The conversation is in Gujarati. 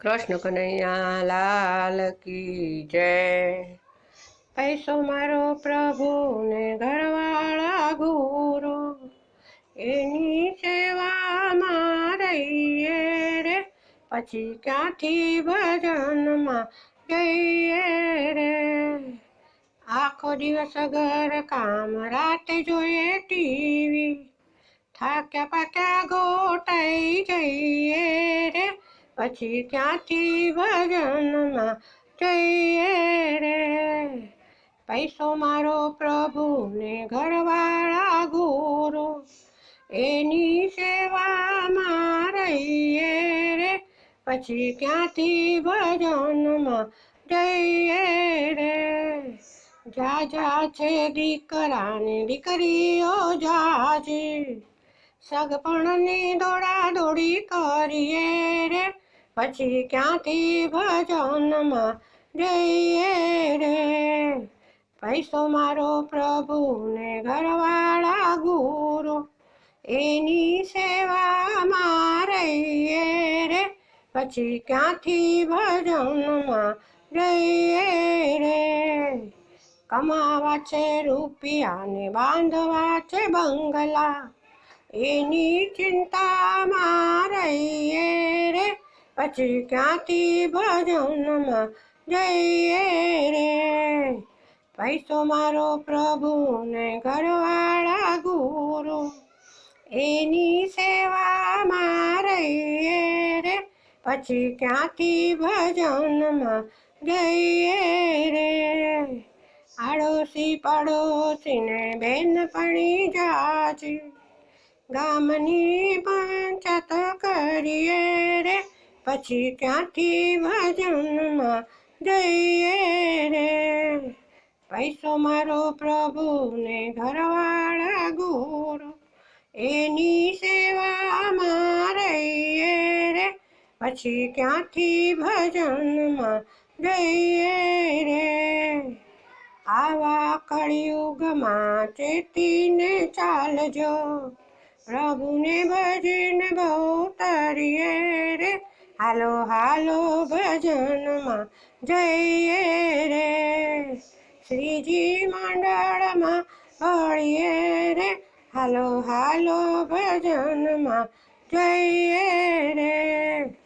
કૃષ્ણ કનૈયા, લાલ કી જય. પૈસો મારો પ્રભુને ઘરવાળા ગુરુ એની સેવામાં રહીએ રે. પછી ક્યાંથી ભજનમાં જઈએ રે? આખો દિવસ ઘર કામ, રાતે જોઈએ ટીવી. થાક્યા પાક્યા ગોટાઈ જઈએ રે. પછી ક્યાંથી ભજનમાં જઈએ રે? પૈસો મારો પ્રભુને ઘરવાળા ગુરુ એની સેવામાં રહીએ રે. પછી ક્યાંથી ભજનમાં જઈએ રે? જા જા છે દીકરાને, દીકરીઓ જાજી. સગપણની દોડા દોડી કરીએ રે. પછી ક્યાંથી ભજનમાં જઈએ રે? પૈસો મારો પ્રભુને ઘરવાળા ગુરુ, એની સેવામાં રહીએ રે. પછી ક્યાંથી ભજનમાં જઈએ રે? કમાવા છે રૂપિયાને બાંધવા છે બંગલા, એની ચિંતામાં રહીએ રે પછી ક્યાંથી ભજનમાં જઈએ રે? પૈસો મારો પ્રભુને ઘરવાળા ગુરુ, એની સેવામાં રહીએ રે. પછી ક્યાંથી ભજનમાં જઈએ રે? આડોશી પડોશીને બેન પડી જાજી, ગામની પંચાયત કરીએ પછી ક્યાંથી ભજનમાં જઈએ રે? પૈસો મારો પ્રભુને ઘરવાળા ગુરુ, એની સેવામાં રહીએ રે? પછી ક્યાંથી ભજનમાં જઈએ રે? આવા કળિયુગમાં ચેતીને ચાલજો, પ્રભુને ભજન બહુ તરીએ રે. હાલો હાલો ભજનમાં જઈએ રે. શ્રીજી મંડળમાં ભળીએ રે. હાલો હાલો ભજનમાં જઈએ રે.